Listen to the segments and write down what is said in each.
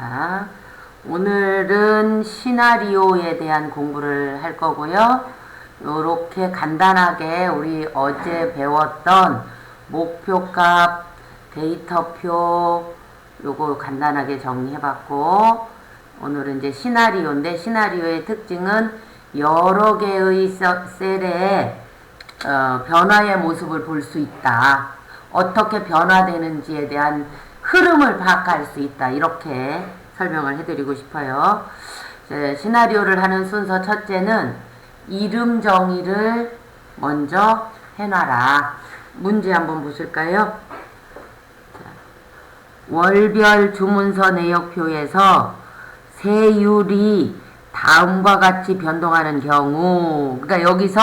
자, 오늘은 시나리오에 대한 공부를 할 거고요. 요렇게 간단하게 우리 어제 배웠던 목표값, 데이터표, 요거 간단하게 정리해봤고, 오늘은 이제 시나리오인데, 시나리오의 특징은 여러 개의 서- 셀에 어, 변화의 모습을 볼 수 있다. 어떻게 변화되는지에 대한 흐름을 파악할 수 있다. 이렇게 설명을 해드리고 싶어요. 시나리오를 하는 순서 첫째는 이름 정의를 먼저 해놔라. 문제 한번 보실까요? 자, 월별 주문서 내역표에서 세율이 다음과 같이 변동하는 경우, 그러니까 여기서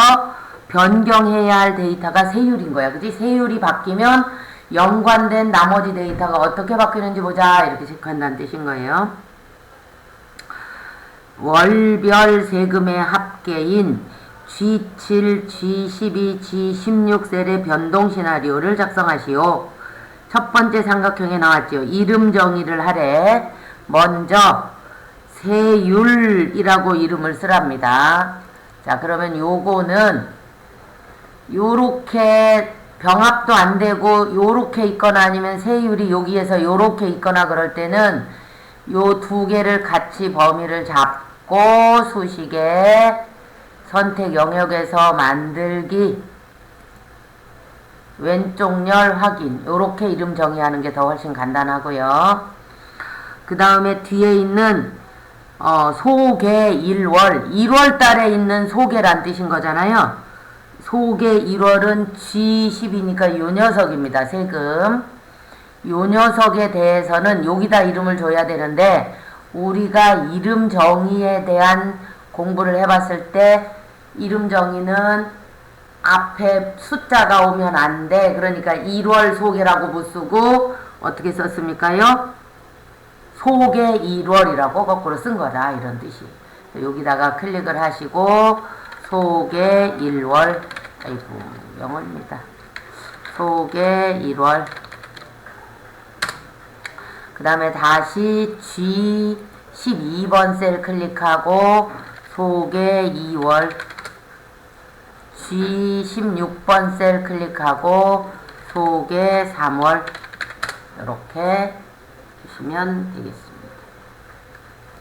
변경해야 할 데이터가 세율인 거야. 그지? 세율이 바뀌면 연관된 나머지 데이터가 어떻게 바뀌는지 보자. 이렇게 체크한다는 뜻인 거예요. 월별 세금의 합계인 G7, G12, G16 셀의 변동 시나리오를 작성하시오. 첫 번째 삼각형에 나왔죠. 이름 정의를 하래. 먼저 세율이라고 이름을 쓰랍니다. 자, 그러면 요거는 요렇게 병합도 안 되고 요렇게 있거나 아니면 세율이 여기에서 요렇게 있거나 그럴 때는 요 두 개를 같이 범위를 잡고 수식에 선택 영역에서 만들기 왼쪽 열 확인 요렇게 이름 정의하는 게 더 훨씬 간단하고요. 그 다음에 뒤에 있는 어, 소개 1월 1월 달에 있는 소개란 뜻인 거잖아요. 소개 1월은 G10이니까 요 녀석입니다. 세금. 요 녀석에 대해서는 여기다 이름을 줘야 되는데 우리가 이름 정의에 대한 공부를 해봤을 때 이름 정의는 앞에 숫자가 오면 안 돼. 그러니까 1월 소개라고 못 쓰고 어떻게 썼습니까요? 소개 1월이라고 거꾸로 쓴 거다. 이런 뜻이. 여기다가 클릭을 하시고 소개 1월 아이고 영어입니다. 소개 1월 그 다음에 다시 G 12번 셀 클릭하고 소개 2월 G 16번 셀 클릭하고 소개 3월 이렇게 주시면 되겠습니다.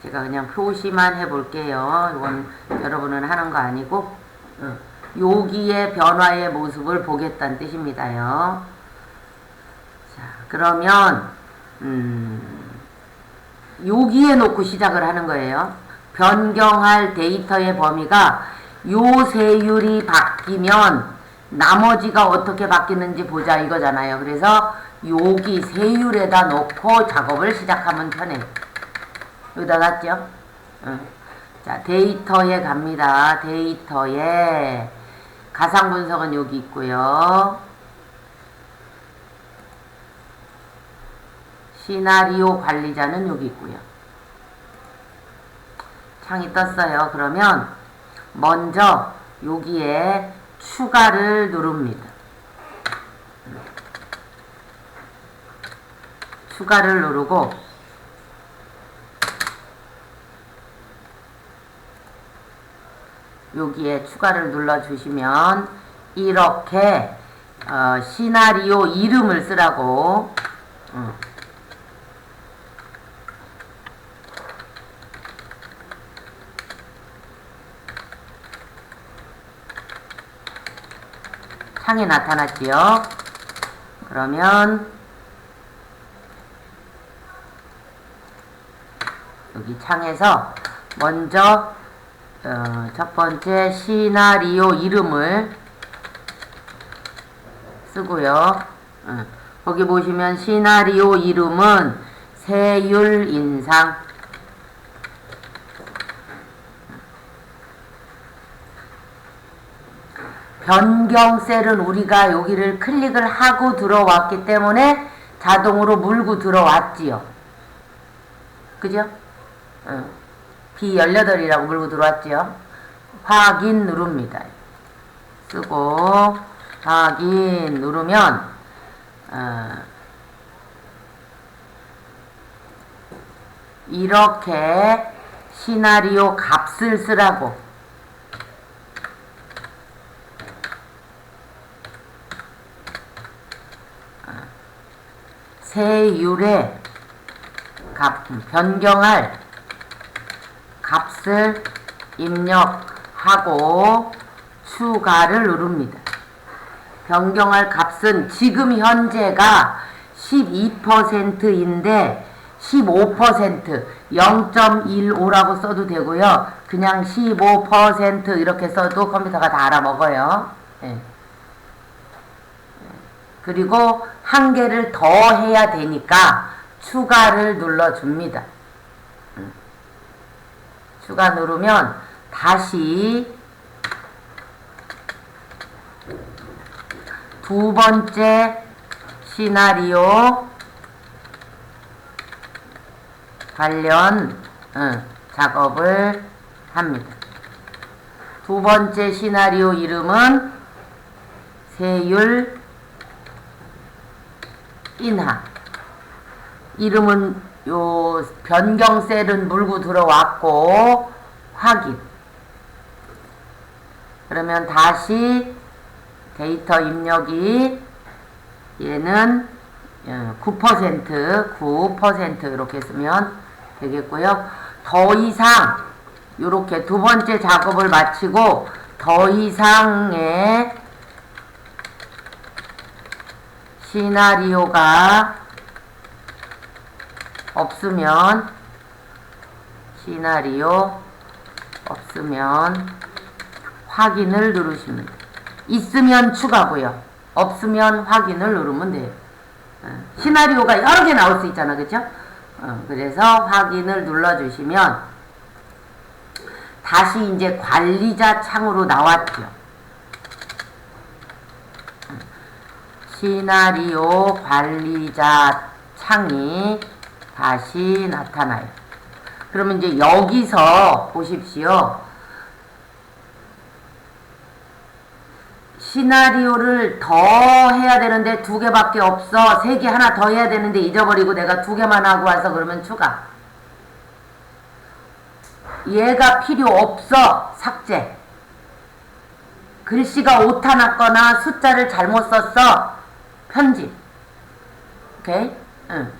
제가 그냥 표시만 해볼게요. 이건 여러분은 하는 거 아니고 응. 여기에 변화의 모습을 보겠다는 뜻입니다요. 자, 그러면 음, 여기에 놓고 시작을 하는 거예요. 변경할 데이터의 범위가 요 세율이 바뀌면 나머지가 어떻게 바뀌는지 보자 이거잖아요. 그래서 여기 세율에다 놓고 작업을 시작하면 편해. 여기다 놨죠? 응. 자, 데이터에 갑니다. 데이터에 가상 분석은 여기 있고요. 시나리오 관리자는 여기 있고요. 창이 떴어요. 그러면 먼저 여기에 추가를 누릅니다. 추가를 누르고 여기에 추가를 눌러주시면 이렇게 어, 시나리오 이름을 쓰라고 음. 창에 나타났지요. 그러면 여기 창에서 먼저 어, 첫 번째 시나리오 이름을 쓰고요. 어, 거기 보시면 시나리오 이름은 세율 인상 변경 셀은 우리가 여기를 클릭을 하고 들어왔기 때문에 자동으로 물고 들어왔지요. 그죠? 어. B18이라고 물고 들어왔지요. 확인 누릅니다. 쓰고 확인 누르면 어, 이렇게 시나리오 값을 쓰라고 세율의 값, 변경할 값을 입력하고 추가를 누릅니다. 변경할 값은 지금 현재가 12%인데 15% 0.15라고 써도 되고요. 그냥 15% 이렇게 써도 컴퓨터가 다 알아먹어요. 예. 그리고 한 개를 더 해야 되니까 추가를 눌러줍니다. 음. 추가 누르면 다시 두 번째 시나리오 관련 응, 작업을 합니다. 두 번째 시나리오 이름은 세율 인하 이름은 요 변경 셀은 물고 들어왔고 확인 그러면 다시 데이터 입력이 얘는 9% 9% 이렇게 쓰면 되겠고요. 더 이상 이렇게 두 번째 작업을 마치고 더 이상의 시나리오가 없으면 시나리오 없으면 확인을 누르십니다. 있으면 추가고요. 없으면 확인을 누르면 돼요. 어, 시나리오가 여러 개 나올 수 있잖아. 그죠? 어, 그래서 확인을 눌러주시면 다시 이제 관리자 창으로 나왔죠. 어, 시나리오 관리자 창이 다시 나타나요. 그러면 이제 여기서 보십시오. 시나리오를 더 해야 되는데 두 개밖에 없어. 세 개 하나 더 해야 되는데 잊어버리고 내가 두 개만 하고 와서 그러면 추가. 얘가 필요 없어. 삭제. 글씨가 오타 났거나 숫자를 잘못 썼어. 편집. 오케이? 응.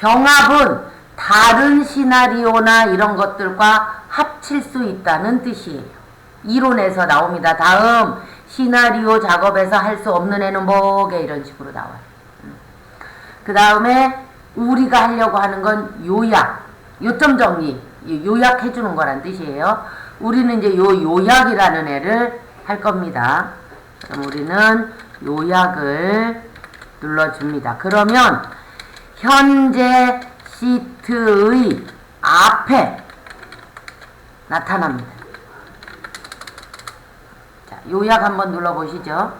자, 병합은 다른 시나리오나 이런 것들과 합칠 수 있다는 뜻이에요. 이론에서 나옵니다. 다음 시나리오 작업에서 할 수 없는 애는 뭐게 이런 식으로 나와요. 그 다음에 우리가 하려고 하는 건 요약, 요점 정리, 요약해 주는 거란 뜻이에요. 우리는 이제 요 요약이라는 애를 할 겁니다. 그럼 우리는 요약을 눌러줍니다. 그러면 현재 시트의 앞에 나타납니다. 자, 요약 한번 눌러보시죠.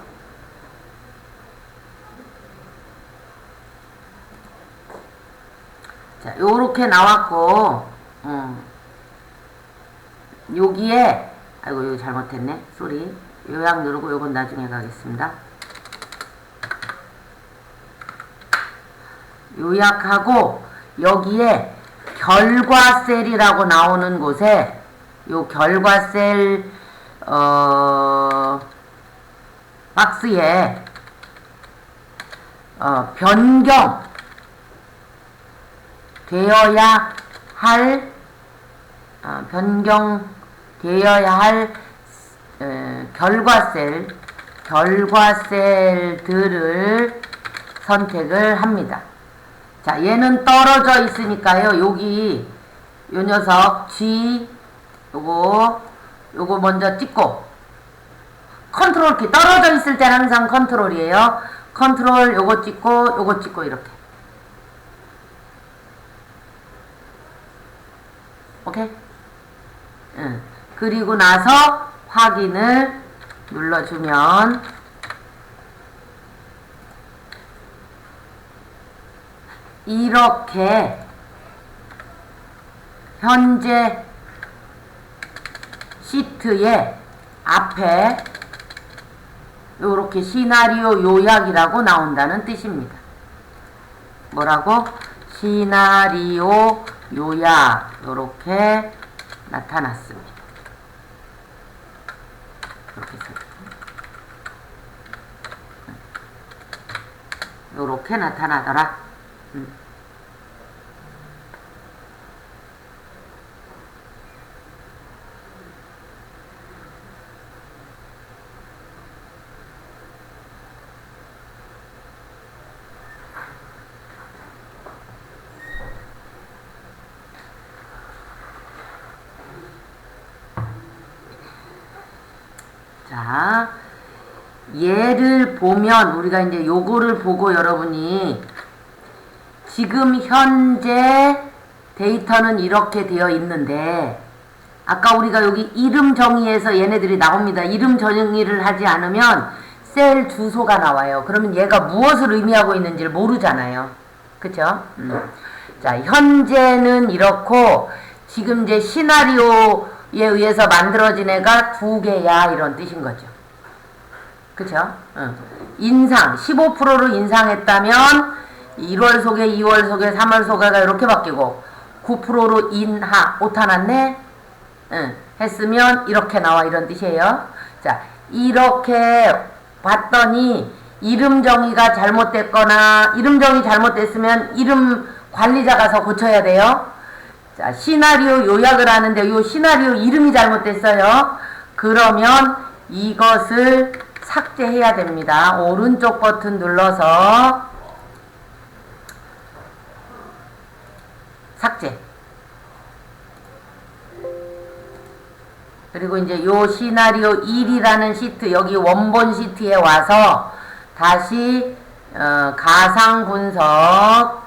자, 요렇게 나왔고, 음, 여기에, 아이고, 이거 잘못했네. 쏘리. 요약 누르고 요건 나중에 가겠습니다. 요약하고, 여기에 결과셀이라고 나오는 곳에, 요 결과셀, 어, 박스에, 어, 변경, 되어야 할 어, 변경 되어야 할 에, 결과셀 결과셀들을 선택을 합니다. 자, 얘는 떨어져 있으니까요. 여기 요 녀석 G 요거 요거 먼저 찍고 컨트롤 키 떨어져 있을 때는 항상 컨트롤이에요. 컨트롤 요거 찍고 요거 찍고 이렇게 오케이? 응. 그리고 나서 확인을 눌러주면 이렇게 현재 시트의 앞에 이렇게 시나리오 요약이라고 나온다는 뜻입니다. 뭐라고? 시나리오 요약 요렇게 나타났습니다. 이렇게 써. 요렇게 나타나더라. 음. 자, 얘를 보면 우리가 이제 요거를 보고 여러분이 지금 현재 데이터는 이렇게 되어 있는데 아까 우리가 여기 이름 정의에서 얘네들이 나옵니다. 이름 정의를 하지 않으면 셀 주소가 나와요. 그러면 얘가 무엇을 의미하고 있는지를 모르잖아요. 그쵸? 음. 자, 현재는 이렇고 지금 이제 시나리오에 의해서 만들어진 애가 두 개야 이런 뜻인 거죠. 그쵸? 응. 인상 15%로 인상했다면 1월 속에 2월 속에 3월 속에가 이렇게 바뀌고 9%로 인하 오타 났네? 응. 했으면 이렇게 나와 이런 뜻이에요. 자 이렇게 봤더니 이름 정의가 잘못됐거나 이름 정의 잘못됐으면 이름 관리자 가서 고쳐야 돼요. 자 시나리오 요약을 하는데 요 시나리오 이름이 잘못됐어요. 그러면 이것을 삭제해야 됩니다. 오른쪽 버튼 눌러서 삭제. 그리고 이제 요 시나리오 1이라는 시트 여기 원본 시트에 와서 다시 어, 가상 분석.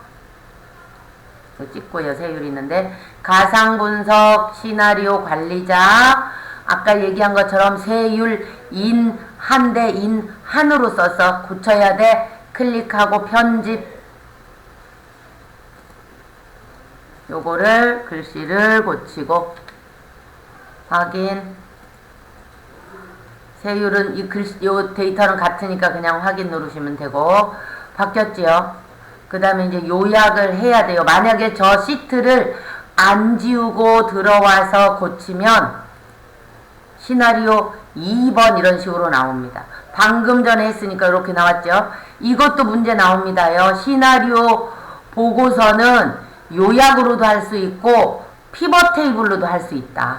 찍고요 세율이 있는데. 가상 분석 시나리오 관리자. 아까 얘기한 것처럼 세율 인 한 대 인 한으로 써서 고쳐야 돼. 클릭하고 편집 요거를 글씨를 고치고 확인 세율은 이 글씨 요 데이터는 같으니까 그냥 확인 누르시면 되고 바뀌었지요 그 다음에 이제 요약을 해야 돼요 만약에 저 시트를 안 지우고 들어와서 고치면 시나리오 2번 이런 식으로 나옵니다. 방금 전에 했으니까 이렇게 나왔죠. 이것도 문제 나옵니다요. 시나리오 보고서는 요약으로도 할 수 있고 피벗 테이블로도 할 수 있다.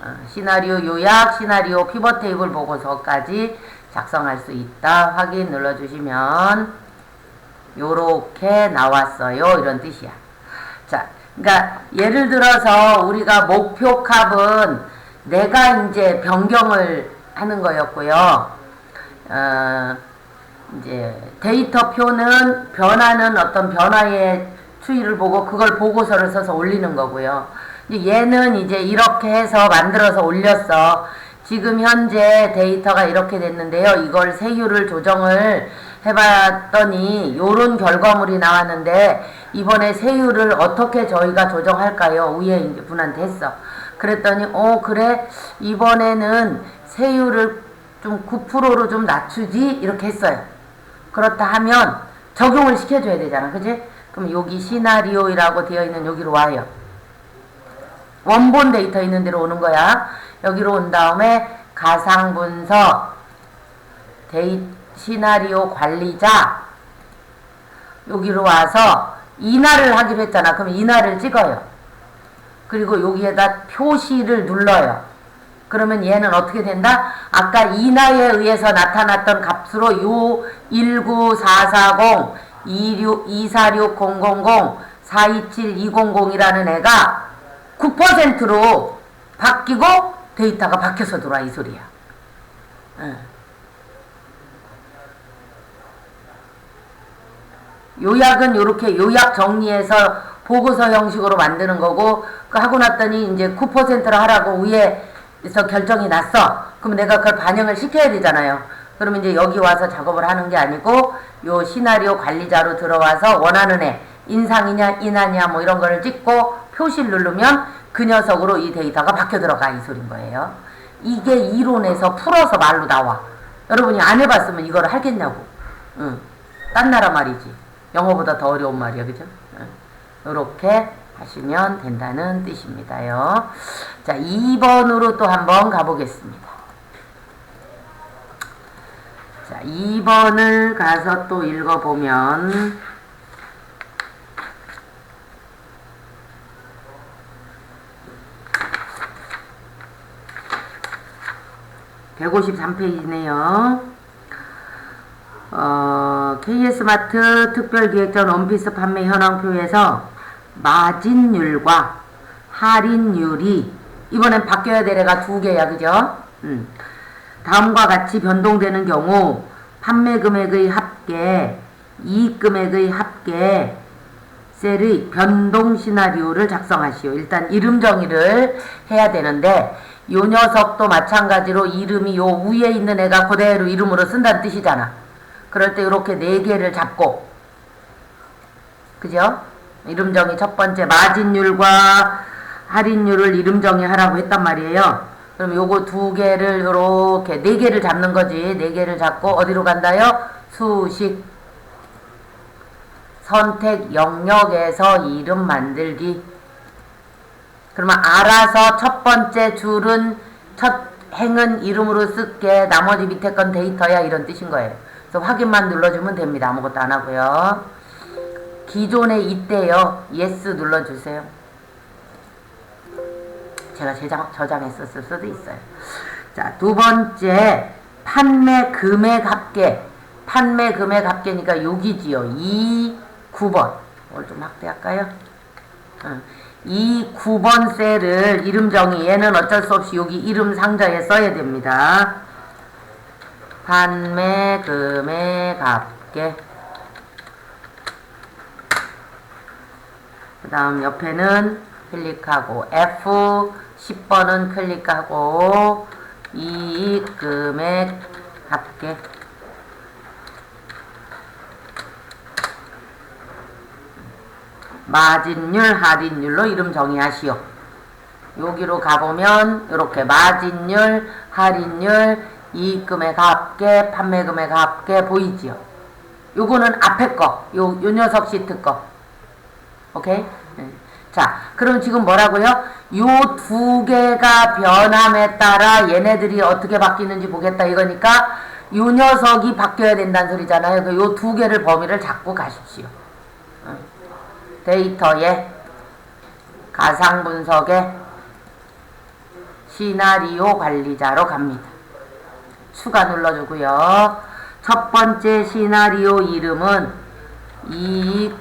어, 시나리오 요약, 시나리오 피벗 테이블 보고서까지 작성할 수 있다. 확인 눌러주시면 요렇게 나왔어요. 이런 뜻이야. 자, 그러니까 예를 들어서 우리가 목표 값은 내가 이제 변경을 하는 거였고요. 어, 이제 데이터 표는 변하는 어떤 변화의 추이를 보고 그걸 보고서를 써서 올리는 거고요. 이제 얘는 이제 이렇게 해서 만들어서 올렸어. 지금 현재 데이터가 이렇게 됐는데요. 이걸 세율을 조정을 해봤더니 요런 결과물이 나왔는데 이번에 세율을 어떻게 저희가 조정할까요? 위에 분한테 했어. 그랬더니 어 그래 이번에는 세율을 좀 9%로 좀 낮추지 이렇게 했어요. 그렇다 하면 적용을 시켜줘야 되잖아. 그지? 그럼 여기 시나리오라고 되어 있는 여기로 와요. 원본 데이터 있는 데로 오는 거야. 여기로 온 다음에 가상 분석 데이 시나리오 관리자 여기로 와서 인하를 하기로 했잖아. 그럼 인하를 찍어요. 그리고 여기에다 표시를 눌러요. 그러면 얘는 어떻게 된다? 아까 인하에 의해서 나타났던 값으로 요 19440, 26, 246000, 427200이라는 애가 9%로 바뀌고 데이터가 바뀌어서 들어와 이 소리야. 응. 요약은 이렇게 요약 정리해서 보고서 형식으로 만드는 거고 그 하고 났더니 이제 9%로 하라고 위에서 결정이 났어. 그럼 내가 그걸 반영을 시켜야 되잖아요. 그러면 이제 여기 와서 작업을 하는 게 아니고 요 시나리오 관리자로 들어와서 원하는 애 인상이냐 인하냐 뭐 이런 거를 찍고 표시를 누르면 그 녀석으로 이 데이터가 바뀌어 들어가 이 소린 거예요. 이게 이론에서 풀어서 말로 나와. 여러분이 안 해봤으면 이걸 하겠냐고. 응. 딴 나라 말이지. 영어보다 더 어려운 말이야, 그죠? 응. 이렇게 하시면 된다는 뜻입니다요. 자, 2번으로 또 한번 가보겠습니다. 자, 2번을 가서 또 읽어보면 153페이지네요. 어, KS마트 특별기획전 원피스 판매 현황표에서 마진율과 할인율이 이번엔 바뀌어야 될 애가 두 개야, 그죠? 음. 다음과 같이 변동되는 경우 판매 금액의 합계, 이익 금액의 합계, 셀의 변동 시나리오를 작성하시오. 일단 이름 정의를 해야 되는데 요 녀석도 마찬가지로 이름이 요 위에 있는 애가 그대로 이름으로 쓴다는 뜻이잖아. 그럴 때 이렇게 네 개를 잡고 그죠? 이름 정의 첫 번째 마진율과 할인율을 이름 정의하라고 했단 말이에요. 그럼 요거 두 개를 요렇게 네 개를 잡는 거지. 네 개를 잡고 어디로 간다요? 수식 선택 영역에서 이름 만들기. 그러면 알아서 첫 번째 줄은 첫 행은 이름으로 쓸게 나머지 밑에 건 데이터야 이런 뜻인 거예요. 그래서 확인만 눌러주면 됩니다. 아무것도 안 하고요. 기존에 있대요. yes 눌러주세요. 제가 제장, 저장했었을 수도 있어요. 자, 두 번째 판매 금액 합계. 판매 금액 합계니까 여기지요. 2, 9번. 이걸 좀 확대할까요? 어. 이 9번 셀을 이름 정의 얘는 어쩔 수 없이 여기 이름 상자에 써야 됩니다. 판매 금액 합계 그 다음 옆에는 클릭하고 F 10번은 클릭하고 이익 금액 합계 마진율, 할인율로 이름 정의하시오. 여기로 가보면 이렇게 마진율, 할인율, 이익금액 합계, 판매금액 합계 보이지요? 요거는 앞에 거, 요, 요 녀석 시트 거. 오케이? 네. 자, 그럼 지금 뭐라고요? 요 두 개가 변함에 따라 얘네들이 어떻게 바뀌는지 보겠다 이거니까 요 녀석이 바뀌어야 된다는 소리잖아요. 요두 개를 범위를 잡고 가십시오. 데이터에 가상 분석에 시나리오 관리자로 갑니다. 추가 눌러주고요. 첫 번째 시나리오 이름은 이익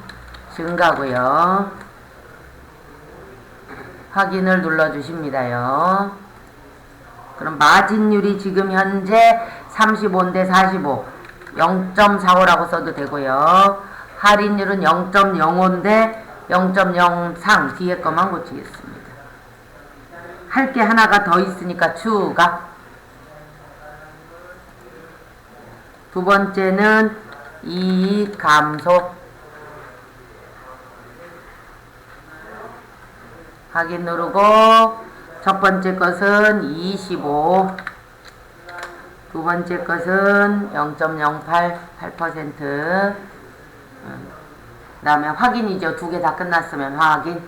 증가고요. 확인을 눌러주십니다요. 그럼 마진율이 지금 현재 35인데 45 0.45라고 써도 되고요. 할인율은 0.05인데 0.03 뒤에 것만 고치겠습니다. 할 게 하나가 더 있으니까 추가 두 번째는 이익 감소 확인 누르고 첫 번째 것은 25 두 번째 것은 0.08 8%그 다음에 확인이죠. 두 개 다 끝났으면 확인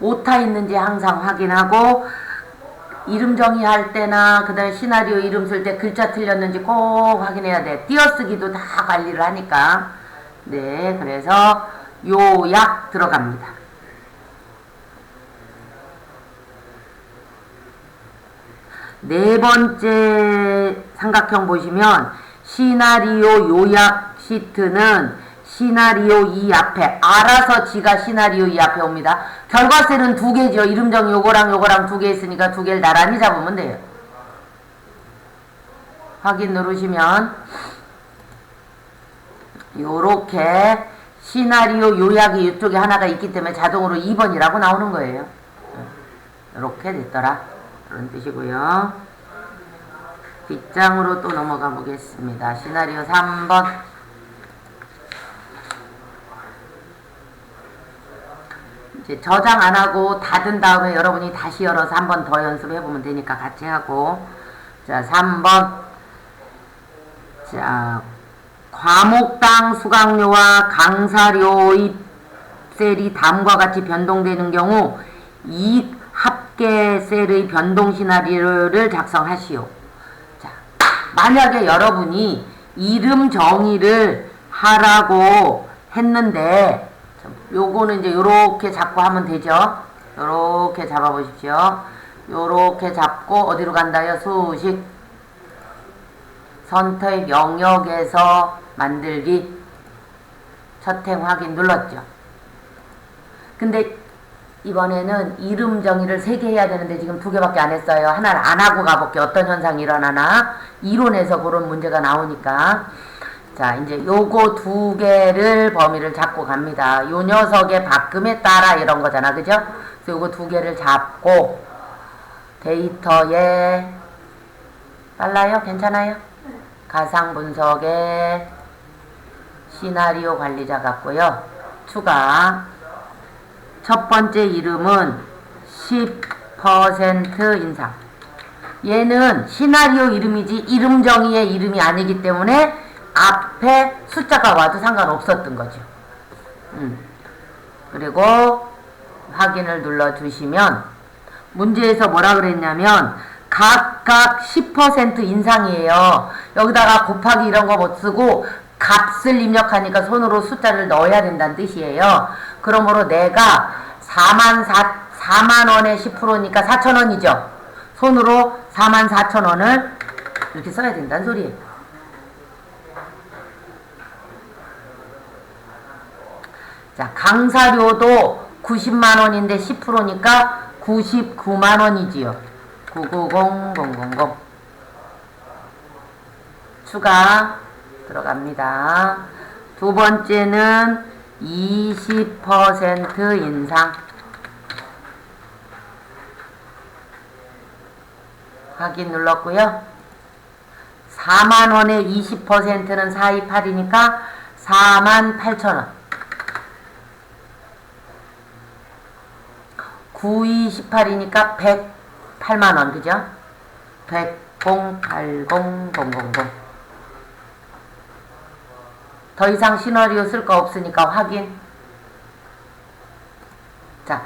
오타 있는지 항상 확인하고 이름 정의할 때나 그 다음에 시나리오 이름 쓸 때 글자 틀렸는지 꼭 확인해야 돼. 띄어쓰기도 다 관리를 하니까. 네, 그래서 요약 들어갑니다. 네 번째 삼각형 보시면 시나리오 요약 시트는 시나리오 이 앞에 알아서 지가 시나리오 이 앞에 옵니다. 결과셀은 두 개죠. 이름정 요거랑 요거랑 두 개 있으니까 두 개를 나란히 잡으면 돼요. 확인 누르시면 요렇게 시나리오 요약이 이쪽에 하나가 있기 때문에 자동으로 2번이라고 나오는 거예요. 이렇게 됐더라. 그런 뜻이고요. 뒷장으로 또 넘어가 보겠습니다. 시나리오 3번 이제 저장 안 하고 닫은 다음에 여러분이 다시 열어서 한 번 더 연습해 보면 되니까 같이 하고 자 3번 자 과목당 수강료와 강사료의 셀이 다음과 같이 변동되는 경우 이 합계 셀의 변동 시나리오를 작성하시오. 자, 만약에 여러분이 이름 정의를 하라고 했는데 요거는 이제 요렇게 잡고 하면 되죠. 요렇게 잡아 보십시오. 요렇게 잡고 어디로 간다요? 수식 선택 영역에서 만들기 첫 행 확인 눌렀죠. 근데 이번에는 이름 정의를 세 개 해야 되는데 지금 두 개밖에 안 했어요. 하나를 안 하고 가볼게 어떤 현상이 일어나나 이론에서 그런 문제가 나오니까 자 이제 요거 두 개를 범위를 잡고 갑니다. 요 녀석의 바꿈에 따라 이런 거잖아 그죠? 그래서 요거 두 개를 잡고 데이터에 빨라요? 괜찮아요? 가상 분석에 시나리오 관리자 같고요. 추가 첫 번째 이름은 10% 인상. 얘는 시나리오 이름이지 이름 정의의 이름이 아니기 때문에 앞에 숫자가 와도 상관없었던 거죠. 음. 그리고 확인을 눌러 주시면 문제에서 뭐라 그랬냐면 각각 10% 인상이에요. 여기다가 곱하기 이런 거 못 쓰고 값을 입력하니까 손으로 숫자를 넣어야 된다는 뜻이에요. 그러므로 내가 4만 4, 4만 원에 10%니까 4천 원이죠. 손으로 4만 4천 원을 이렇게 써야 된다는 소리예요. 자, 강사료도 90만 원인데 10%니까 99만 원이지요. 990000 추가 들어갑니다. 두 번째는 20% 인상 확인 눌렀고요. 4만원에 20%는 428이니까 4만 8천원 92, 18이니까 108만원 그죠? 100, 080, 000 더 이상 시나리오 쓸 거 없으니까 확인. 자,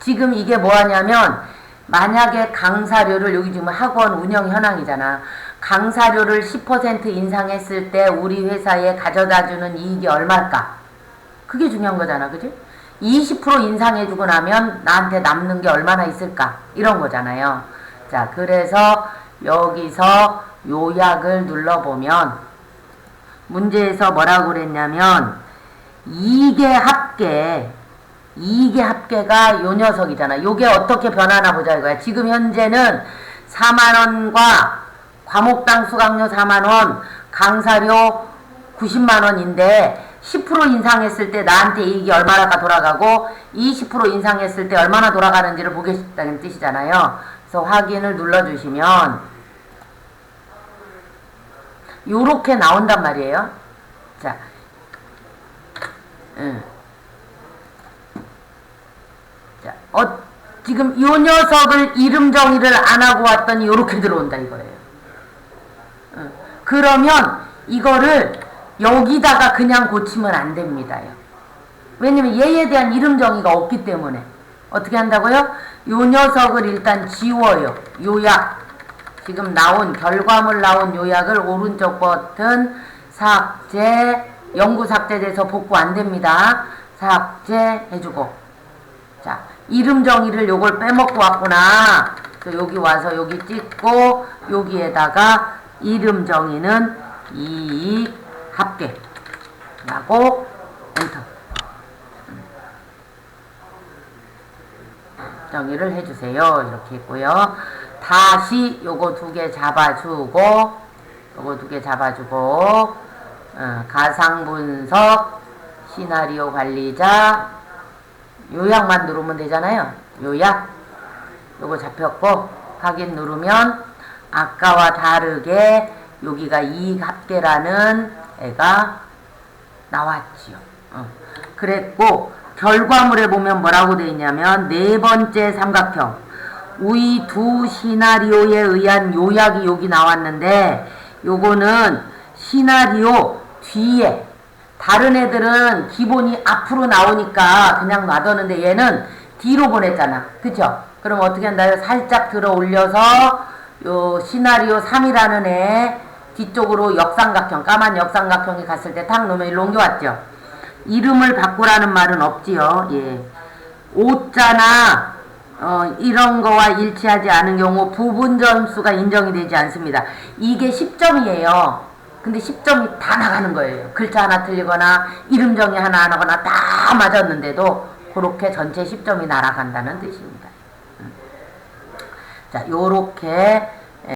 지금 이게 뭐 하냐면, 만약에 강사료를, 여기 지금 학원 운영 현황이잖아. 강사료를 10% 인상했을 때 우리 회사에 가져다 주는 이익이 얼마일까? 그게 중요한 거잖아. 그지? 20% 인상해주고 나면 나한테 남는 게 얼마나 있을까? 이런 거잖아요. 자, 그래서 여기서 요약을 눌러보면, 문제에서 뭐라고 그랬냐면 이게 합계 이게 합계가 요 녀석이잖아. 요게 어떻게 변하나 보자 이거야. 지금 현재는 4만원과 과목당 수강료 4만원, 강사료 90만원인데 10% 인상했을 때 나한테 이익이 얼마나 돌아가고 20% 인상했을 때 얼마나 돌아가는지를 보겠다는 뜻이잖아요. 그래서 확인을 눌러주시면 요렇게 나온단 말이에요. 자, 음. 자, 어, 지금 요 녀석을 이름 정의를 안 하고 왔더니 요렇게 들어온다 이거예요. 음. 그러면 이거를 여기다가 그냥 고치면 안 됩니다요. 왜냐면 얘에 대한 이름 정의가 없기 때문에 어떻게 한다고요? 요 녀석을 일단 지워요. 요약. 지금 나온 결과물 나온 요약을 오른쪽 버튼 삭제 영구 삭제돼서 복구 안 됩니다. 삭제 해주고 자 이름 정의를 요걸 빼먹고 왔구나. 여기 와서 여기 찍고 여기에다가 이름 정의는 이익 합계 라고 엔터 정의를 해주세요. 이렇게 했고요. 다시 요거 두 개 잡아주고 요거 두 개 잡아주고 어, 가상분석 시나리오 관리자 요약만 누르면 되잖아요. 요약. 요거 잡혔고 확인 누르면 아까와 다르게 여기가 이익 합계라는 애가 나왔지요. 어. 그랬고 결과물에 보면 뭐라고 되어 있냐면 네 번째 삼각형 우이 두 시나리오에 의한 요약이 여기 나왔는데 요거는 시나리오 뒤에 다른 애들은 기본이 앞으로 나오니까 그냥 놔뒀는데 얘는 뒤로 보냈잖아. 그쵸? 그럼 어떻게 한다요? 살짝 들어 올려서 요 시나리오 3이라는 애 뒤쪽으로 역삼각형, 까만 역삼각형이 갔을 때 탁 놓으면 일로 옮겨왔죠. 이름을 바꾸라는 말은 없지요. 예. 오자나 어, 이런 거와 일치하지 않은 경우 부분 점수가 인정이 되지 않습니다. 이게 10점이에요. 근데 10점이 다 나가는 거예요. 글자 하나 틀리거나 이름 정의 하나 안 하거나 다 맞았는데도 그렇게 전체 10점이 날아간다는 뜻입니다. 음. 자, 요렇게